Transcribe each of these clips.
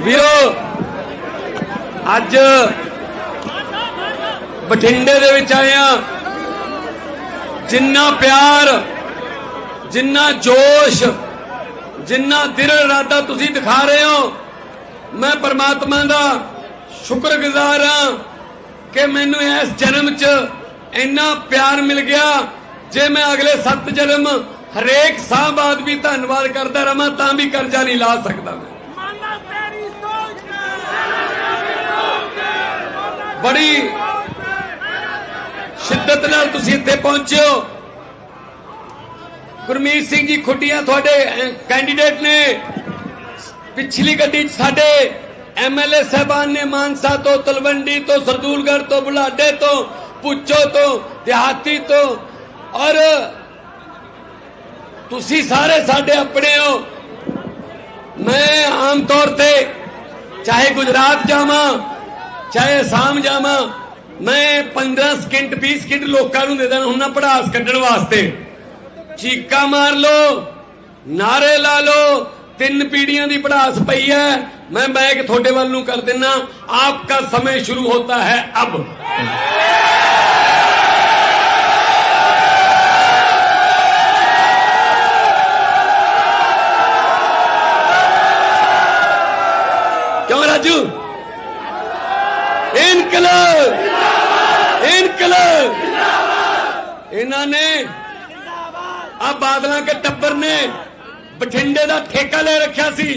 ਵੀਰੋ, ਅੱਜ ਬਠਿੰਡੇ ਦੇ ਵਿੱਚ ਆਏ ਆ ਜਿੰਨਾ ਪਿਆਰ, ਜਿੰਨਾ ਜੋਸ਼, ਜਿੰਨਾ ਦਿਲ ਇਰਾਦਾ ਤੁਸੀਂ ਦਿਖਾ ਰਹੇ ਹੋ, ਮੈਂ ਪਰਮਾਤਮਾ ਦਾ ਸ਼ੁਕਰਗੁਜ਼ਾਰ ਹਾਂ ਕਿ ਮੈਨੂੰ ਇਸ ਜਨਮ 'ਚ ਇੰਨਾ ਪਿਆਰ ਮਿਲ ਗਿਆ। ਜੇ ਮੈਂ ਅਗਲੇ ਸੱਤ ਜਨਮ ਹਰੇਕ ਸਾਹ ਬਾਅਦ ਵੀ ਧੰਨਵਾਦ ਕਰਦਾ ਰਵਾਂ ਤਾਂ ਵੀ ਕਰਜ਼ਾ ਨਹੀਂ ਲਾ ਸਕਦਾ ਮੈਂ ਮਾਨਾ ਤੇਰੀ ਸੋਚ ਬੜੀ ਸ਼ਿੱਦਤ ਨਾਲ ਤੁਸੀਂ ਇੱਥੇ ਪਹੁੰਚੇ ਹੋ। ਗੁਰਮੀਤ ਸਿੰਘ ਜੀ ਖੁੱਟੀਆਂ ਤੁਹਾਡੇ ਕੈਂਡੀਡੇਟ ਨੇ। ਪਿਛਲੀ ਗੱਡੀ 'ਚ ਸਾਡੇ ਐਮਐਲਏ ਸਹਿਬਾਨ ਨੇ ਮਾਨਸਾ ਤੋਂ, ਤਲਵੰਡੀ ਤੋਂ ਸਰਦੂਲਗੜ ਤੋਂ ਬੁਲਾਡੇ ਤੋਂ ਪੁੱਛੋ ਤੋਂ, ਦਿਹਾਤੀ ਤੋਂ। ਔਰ ਤੁਸੀਂ ਸਾਰੇ ਸਾਡੇ ਆਪਣੇ ਹੋ। ਮੈਂ ਆਮ ਤੌਰ ਤੇ ਚਾਹੇ ਗੁਜਰਾਤ ਜਾਵਾਂ ਚਾਹੇ ਅਸਾਮ ਜਾਵਾਂ ਮੈਂ 15 ਸਕਿੰਟ 20 ਸਕਿੰਟ ਲੋਕਾਂ ਨੂੰ ਦੇ ਦੇਣਾ ਹੁੰਨਾ ਪੜਾਸ ਕੱਢਣ ਵਾਸਤੇ ਚੀਕਾ ਮਾਰ ਲੋ ਨਾਰੇ ਲਾ ਲੋ ਤਿੰਨ ਪੀੜੀਆਂ ਦੀ ਪੜਾਸ ਪਈ ਹੈ ਮੈਂ ਬੈਗ ਤੁਹਾਡੇ ਵੱਲ ਨੂੰ ਕਰ ਦਿੰਨਾ ਆਪਕਾ ਸਮੇਂ ਸ਼ੁਰੂ ਹੋਤਾ ਹੈ ਅਬ क्यों राजू ਬਠਿੰਡੇ ਦਾ ਠੇਕਾ ਲੈ ਰੱਖਿਆ ਸੀ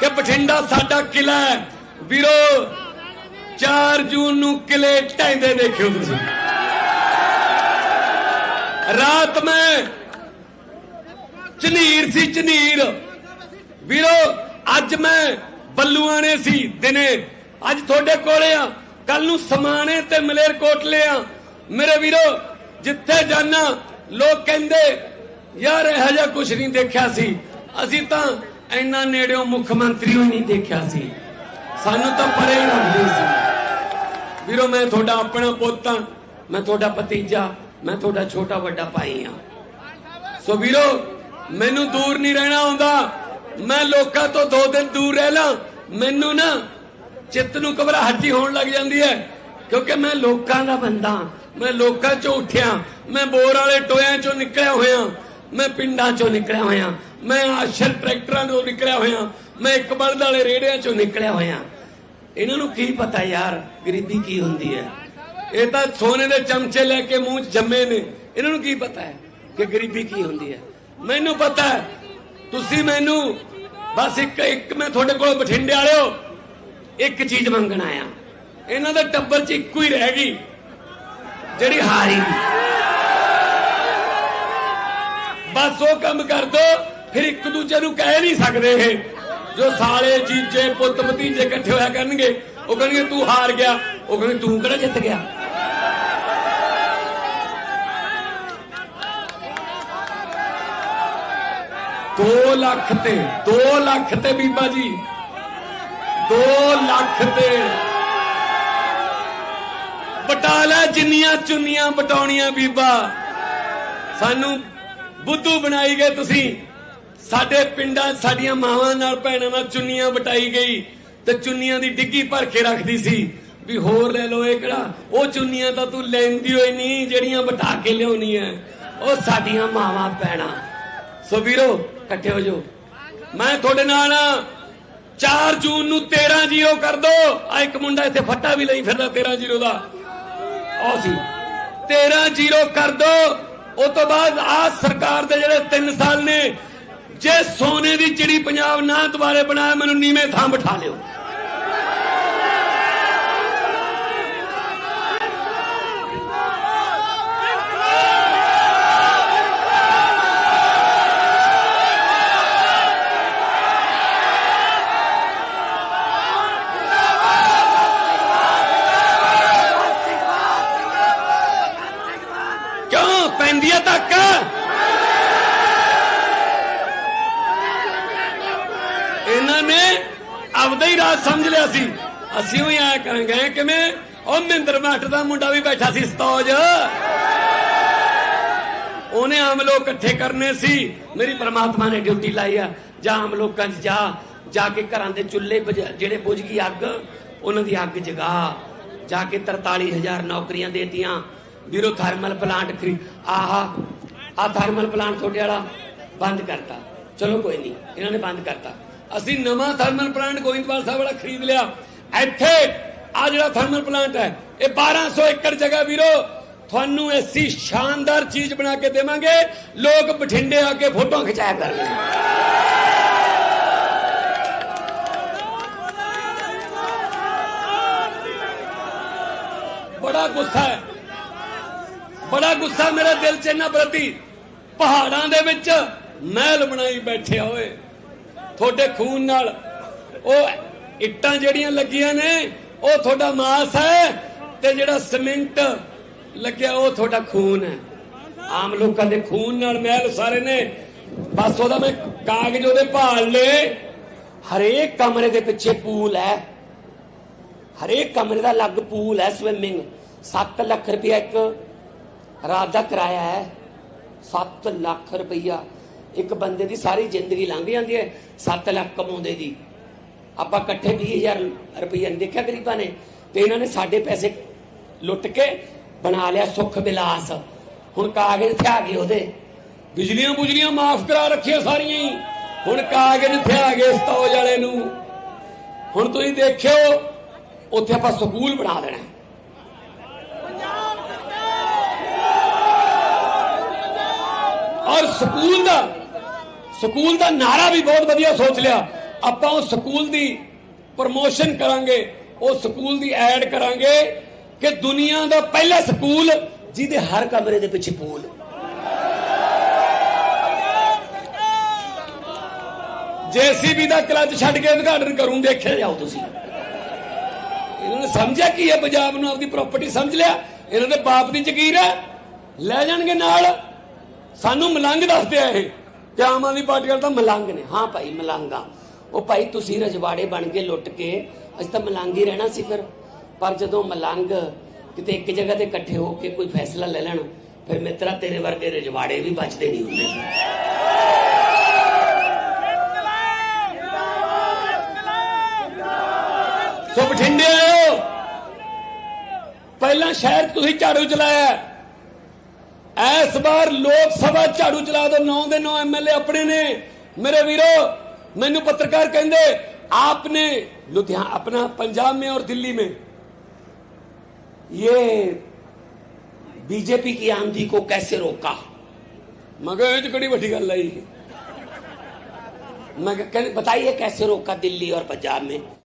ਕਿ ਬਠਿੰਡਾ ਸਾਡਾ ਕਿਲਾ ਹੈ। ਵੀਰੋ 4 ਜੂਨ ਨੂੰ ਕਿਲੇ ਟੈਂਦੇ ਦੇਖਿਓ ਤੁਸੀਂ। ਰਾਤ ਮੈਂ ਚਨੀਰ ਸੀ ਚਨੀਰ ਵੀਰੋ, ਅੱਜ ਮੈਂ ਬੱਲੂਆਣੇ ਸੀ ਦਿਨੇ। ਅੱਜ ਤੁਹਾਡੇ ਕੋਲੇ ਆ। ਕੱਲ ਨੂੰ ਸਮਾਣੇ ਤੇ ਮਲੇਰ ਕੋਟਲੇ ਆ। ਮੇਰੇ ਵੀਰੋ, ਜਿੱਥੇ ਜਾਣਾ ਲੋਕ ਕਹਿੰਦੇ, ਯਾਰ, ਇਹੋ ਜਿਹਾ ਕੁਝ ਨਹੀਂ ਦੇਖਿਆ ਸੀ। ਅਸੀਂ ਤਾਂ ਇੰਨਾ ਨੇੜਿਓਂ ਮੁੱਖ ਮੰਤਰੀ ਨੂੰ ਨਹੀਂ ਦੇਖਿਆ ਸੀ। ਸਾਨੂੰ ਤਾਂ ਪਰੇ ਹੀ ਲੱਗਦੇ ਸੀ। ਵੀਰੋ, ਮੈਂ ਤੁਹਾਡਾ ਆਪਣਾ ਪੁੱਤ ਹਾਂ ਮੈਂ ਤੁਹਾਡਾ ਭਤੀਜਾ। ਮੈਂ ਤੁਹਾਡਾ ਛੋਟਾ ਵੱਡਾ ਭਾਈ ਹਾਂ ਸੋ ਵੀਰੋ, ਮੈਨੂੰ ਦੂਰ ਨਹੀਂ ਰਹਿਣਾ ਆਉਂਦਾ। ਮੈਂ ਲੋਕਾਂ ਤੋਂ ਦੋ ਦਿਨ ਦੂਰ ਰਹਿ ਲਾਂ। ਮੈਨੂੰ ਨਾ ਚਿੱਤ ਨੂੰ ਘਬਰਾਹਟੀ ਹੋਣ ਲੱਗ ਜਾਂਦੀ ਹੈ। ਕਿਉਂਕਿ ਮੈਂ ਲੋਕਾਂ ਦਾ ਬੰਦਾ ਮੈਂ ਲੋਕਾਂ ਚੋਂ ਉੱਠਿਆ ਮੈਂ ਬੋਰ ਵਾਲੇ ਟੋਇਆਂ ਚੋਂ ਨਿਕਲਿਆ ਹੋਇਆ ਮੈਂ ਪਿੰਡਾਂ ਚੋਂ ਨਿਕਲਿਆ ਹੋਇਆ ਮੈਂ ਆਸ਼ਰ ਟਰੈਕਟਰਾਂ ਤੋਂ ਨਿਕਲਿਆ ਹੋਇਆ ਮੈਂ ਇੱਕ ਬਲਦ ਵਾਲੇ ਰੇੜਿਆਂ ਚੋਂ ਨਿਕਲਿਆ ਹੋਇਆ ਇਹਨਾਂ ਨੂੰ ਕੀ ਪਤਾ ਯਾਰ ਗਰੀਬੀ ਕੀ ਹੁੰਦੀ ਹੈ। ਇਹ ਤਾਂ ਸੋਨੇ ਦੇ ਚਮਚੇ ਲੈ ਕੇ ਮੂੰਹ 'ਚ ਜੰਮੇ ਨੇ। ਇਹਨਾਂ ਨੂੰ ਕੀ ਪਤਾ ਹੈ ਕਿ ਗਰੀਬੀ ਕੀ ਹੁੰਦੀ ਹੈ। ਮੈਨੂੰ ਪਤਾ ਹੈ। ਤੁਸੀਂ ਮੈਨੂੰ ਬਸ ਇੱਕ ਇੱਕ ਮੈਂ ਤੁਹਾਡੇ ਕੋਲ ਬਠਿੰਡੇ ਵਾਲਿਓ ਇੱਕ ਚੀਜ਼ ਮੰਗਣ ਆਇਆ। ਇਹਨਾਂ ਦੇ ਟੱਬਰ 'ਚ ਇੱਕੋ ਹੀ ਰਹਿ ਗਈ, ਜਿਹੜੀ ਹਾਰੀ ਬਸ ਉਹ ਕੰਮ ਕਰ ਦੋ, ਫਿਰ ਇੱਕ ਦੂਜੇ ਨੂੰ ਕਹਿ ਨਹੀਂ ਸਕਦੇ ਇਹ। ਜੋ ਸਾਲੇ ਜੀਜੇ, ਪੁੱਤ ਭਤੀਜੇ ਇਕੱਠੇ ਹੋਇਆ ਕਰਨਗੇ, ਉਹ ਕਹਿਣਗੇ, ਤੂੰ ਹਾਰ ਗਿਆ। ਉਹ ਕਹਿੰਦੇ, ਤੂੰ ਕਿਹੜਾ ਜਿੱਤ ਗਿਆ? ਦੋ ਲੱਖ ਤੇ 2 ਲੱਖ ਤੇ ਬੀਬਾ ਜੀ। ਲੱਖ ਤੇ। ਬਟਾ ਲੈ ਜਿੰਨੀਆਂ ਚੁੰਨੀਆਂ ਬਟਾਉਣੀਆਂ ਬੀਬਾ। ਸਾਨੂੰ ਬੁੱਧੂ ਬਣਾਈ ਗਏ ਤੁਸੀਂ। ਸਾਡੇ ਪਿੰਡਾਂ, ਸਾਡੀਆਂ ਮਾਵਾਂ ਨਾਲ ਭੈਣਾਂ ਨਾਲ ਚੁੰਨੀਆਂ ਬਟਾਈ ਗਈ ਤੇ ਚੁੰਨੀਆਂ ਦੀ ਡਿੱਗੀ ਭਰ ਕੇ ਰੱਖਦੀ ਸੀ। ਵੀ ਹੋਰ ਲੈ ਲਓ ਇਹ ਕਿਹੜਾ? ਉਹ ਚੁੰਨੀਆਂ ਤਾਂ ਤੂੰ ਲੈਂਦੀ ਹੋਈ ਨਹੀਂ, ਜਿਹੜੀਆਂ ਬਟਾ ਕੇ ਲਿਆਉਣੀ ਲਿਆਉਣੀਆਂ ਉਹ ਸਾਡੀਆਂ ਮਾਵਾਂ, ਭੈਣਾਂ। ਸੋ ਵੀਰੋ, ਇਕੱਠੇ ਹੋ ਜਾਓ। ਮੈਂ ਤੁਹਾਡੇ ਨਾਲ 4 ਜੂਨ ਨੂੰ 13 ਜ਼ੀਰੋ ਕਰ ਦੋ। ਆ ਇੱਕ ਮੁੰਡਾ ਇੱਥੇ ਫੱਟਾ ਵੀ ਲਈ ਫਿਰਦਾ 13 ਜ਼ੀਰੋ ਦਾ। ਉਹ ਸੀ 13 ਜ਼ੀਰੋ ਕਰ ਦੋ। ਉਸ ਤੋਂ ਬਾਅਦ ਆ ਸਰਕਾਰ ਦੇ ਜਿਹੜੇ 3 ਸਾਲ ਨੇ, ਜੇ ਸੋਨੇ ਦੀ ਚਿੜੀ ਪੰਜਾਬ ਨਾ ਦੁਬਾਰੇ ਬਣਾਇਆ, ਮੈਨੂੰ ਨੀਵੇਂ ਥਾਂ ਬਿਠਾ ਲਿਓ। ਆਪਦਾ ਹੀ ਰਾਜ ਸਮਝ ਲਿਆ ਸੀ। ਅਸੀਂ ਵੀ ਆਇਆ ਕਰਾਂਗੇ ਕਿਵੇਂ? ਉਹ ਮਹਿੰਦਰ ਮਾਸਟਰ ਦਾ ਮੁੰਡਾ ਵੀ ਬੈਠਾ ਸੀ ਸਤੌਜ। ਉਹਨੇ ਆਮ ਲੋਕ ਇਕੱਠੇ ਕਰਨੇ ਸੀ। ਮੇਰੀ ਪ੍ਰਮਾਤਮਾ ਨੇ ਡਿਊਟੀ ਲਾਈ ਆ। ਜਾਂ ਆਮ ਲੋਕਾਂ 'ਚ ਜਾ। ਜਾ ਕੇ ਘਰਾਂ ਦੇ ਚੁੱਲ੍ਹੇ ਜਿਹੜੇ ਬੁਝ ਗਈ ਅੱਗ, ਉਹਨਾਂ ਦੀ ਅੱਗ ਜਗਾ। ਜਾ ਕੇ 43000 ਨੌਕਰੀਆਂ ਦੇਤੀਆਂ। ਵੀਰੋ ਥਰਮਲ ਪਲਾਂਟ ਖਰੀ, ਆਹਾ ਆ ਥਰਮਲ ਪਲਾਂਟ ਤੁਹਾਡੇ ਵਾਲਾ ਬੰਦ ਕਰਤਾ। ਚਲੋ ਕੋਈ ਨਹੀਂ, ਇਹਨਾਂ ਨੇ ਬੰਦ ਕਰਤਾ। ਅਸੀਂ ਨਵਾਂ ਥਰਮਲ ਪਲਾਂਟ ਗੋਇੰਦਵਾਲ ਸਾਹਿਬ ਵਾਲਾ ਖਰੀਦ ਲਿਆ। ਇੱਥੇ ਆ ਜਿਹੜਾ ਥਰਮਲ ਪਲਾਂਟ ਹੈ, ਇਹ 1200 ਏਕੜ ਜਗ੍ਹਾ ਵੀਰੋ, ਤੁਹਾਨੂੰ ਐਸੀ ਸ਼ਾਨਦਾਰ ਚੀਜ਼ ਬਣਾ ਕੇ ਦੇਵਾਂਗੇ, ਲੋਕ ਬਠਿੰਡੇ ਆ ਕੇ ਫੋਟੋਆਂ ਖਿਚਾਇਆ ਕਰਨਗੇ। ਬੜਾ ਗੁੱਸਾ ਹੈ। ਬੜਾ ਗੁੱਸਾ ਮੇਰੇ ਦਿਲ 'ਚ ਇਹਨਾਂ ਪ੍ਰਤੀ। ਪਹਾੜਾਂ ਦੇ ਵਿੱਚ ਮਹਿਲ ਬਣਾਈ ਬੈਠੇ ਹੋਏ। ਤੁਹਾਡੇ ਖੂਨ ਨਾਲ। ਉਹ ਇੱਟਾਂ ਜਿਹੜੀਆਂ ਲੱਗੀਆਂ ਨੇ, ਉਹ ਤੁਹਾਡਾ ਮਾਸ ਹੈ ਤੇ ਜਿਹੜਾ ਸੀਮੈਂਟ ਲੱਗਿਆ, ਉਹ ਤੁਹਾਡਾ ਖੂਨ ਹੈ। ਆਮ ਲੋਕਾਂ ਦੇ ਖੂਨ ਨਾਲ ਮਹਿਲ ਸਾਰੇ ਨੇ। ਬਸ ਉਹਦਾ ਮੈਂ ਕਾਗਜ਼ ਉਹਦੇ ਭਾਲ ਲਏ। ਹਰੇਕ ਕਮਰੇ ਦੇ ਪਿੱਛੇ ਪੂਲ ਹੈ। ਹਰੇਕ ਕਮਰੇ ਦਾ ਅਲੱਗ ਪੂਲ ਹੈ ਸਵਿਮਿੰਗ 7 ਲੱਖ ਰੁਪਇਆ ਇੱਕ ਰਾਤ ਦਾ ਕਿਰਾਇਆ ਹੈ। 7 ਲੱਖ ਰੁਪਇਆ। ਇੱਕ ਬੰਦੇ ਦੀ ਸਾਰੀ ਜ਼ਿੰਦਗੀ ਲੰਘ ਜਾਂਦੀ ਹੈ 7 ਲੱਖ ਕਮਾਉਂਦੇ ਦੀ ਆਪਾਂ ਇਕੱਠੇ 20000 ਰੁਪਈਆ ਨਹੀਂ ਦੇਖਿਆ ਗਰੀਬਾਂ ਨੇ, ਤੇ ਇਹਨਾਂ ਨੇ ਸਾਡੇ ਪੈਸੇ ਲੁੱਟ ਕੇ ਬਣਾ ਲਿਆ ਸੁੱਖ ਬਿਲਾਸ ਹੁਣ ਕਾਗਜ਼ ਥਿਆ ਗਏ ਉਹਦੇ। ਬਿਜਲੀਆਂ ਬੁਜਲੀਆਂ ਮਾਫ ਕਰਾ ਰੱਖੀਆਂ ਸਾਰੀਆਂ ਹੀ। ਹੁਣ ਕਾਗਜ਼ ਥਿਆ ਗਏ ਸਤੌਜ ਵਾਲੇ ਨੂੰ। ਹੁਣ ਤੁਸੀਂ ਦੇਖਿਓ, ਉੱਥੇ ਆਪਾਂ ਸਕੂਲ ਬਣਾ ਦੇਣਾ। ਔਰ ਸਕੂਲ ਦਾ ਸਕੂਲ ਦਾ ਨਾਰਾ ਵੀ ਬਹੁਤ ਵਧੀਆ ਸੋਚ ਲਿਆ। ਆਪਾਂ ਉਹ ਸਕੂਲ ਦੀ ਪ੍ਰਮੋਸ਼ਨ ਕਰਾਂਗੇ, ਉਹ ਸਕੂਲ ਦੀ ਐਡ ਕਰਾਂਗੇ ਕਿ ਦੁਨੀਆ ਦਾ ਪਹਿਲਾ ਸਕੂਲ ਜਿਹਦੇ ਹਰ ਕਮਰੇ ਦੇ ਪਿੱਛੇ ਪੂਲ। ਜੇਸੀਬੀ ਦਾ ਕਲੱਚ ਛੱਡ ਕੇ ਉਦਘਾਟਨ ਕਰੂੰ, ਦੇਖਿਆ ਜਾਓ ਤੁਸੀਂ। ਇਹਨਾਂ ਨੇ ਸਮਝਿਆ ਕੀ ਹੈ? ਪੰਜਾਬ ਨੂੰ ਆਪਦੀ ਪ੍ਰਾਪਰਟੀ ਸਮਝ ਲਿਆ। ਇਹਨਾਂ ਦੇ ਬਾਪ ਦੀ ਜ਼ਕੀਰ ਹੈ। ਲੈ ਜਾਣਗੇ ਨਾਲ। ਸਾਨੂੰ ਮਲੰਗ ਦੱਸਦੇ ਆ ਇਹ। ਕਿ ਆਮ ਆਦਮੀ ਪਾਰਟੀ ਵਾਲੇ ਤਾਂ ਮਲੰਗ ਨੇ। ਹਾਂ ਭਾਈ, ਮਲੰਗਾ ਉਹ ਭਾਈ, ਤੁਸੀਂ ਰਜਵਾੜੇ ਬਣ ਕੇ ਲੁੱਟ ਕੇ ਅਸੀਂ ਤਾਂ ਮਲੰਗ ਹੀ ਰਹਿਣਾ ਸੀ ਫਿਰ। ਪਰ ਜਦੋਂ ਮਲੰਗ ਕਿਤੇ ਇੱਕ ਜਗ੍ਹਾ ਤੇ ਇਕੱਠੇ ਹੋ ਕੇ ਕੋਈ ਫੈਸਲਾ ਲੈ ਲੈਣ, ਫਿਰ ਮਿੱਤਰਾ ਤੇਰੇ ਵਰਗੇ ਰਜਵਾੜੇ ਵੀ ਬਚਦੇ ਨਹੀਂ ਹੁੰਦੇ। ਸੋ ਬਠਿੰਡੇ ਆਇਓ। ਪਹਿਲਾਂ ਸ਼ਹਿਰ ਤੁਸੀਂ ਝਾੜੂ ਚਲਾਇਆ। ਇਸ ਵਾਰ ਲੋਕ ਸਭਾ ਝਾੜੂ ਚਲਾ ਦੋ 9 ਦੇ 9 ਐਮਐਲਏ ਆਪਣੇ ਨੇ ਮੇਰੇ ਵੀਰੋ ਮੈਨੂੰ ਪੱਤਰਕਾਰ ਕਹਿੰਦੇ आपने लुधियाना अपना पंजाब में और दिल्ली में ये बीजेपी की आंधी को कैसे रोका मगर ये तो बड़ी बड़ी गल आई मैं कह- बताइए कैसे रोका दिल्ली और पंजाब में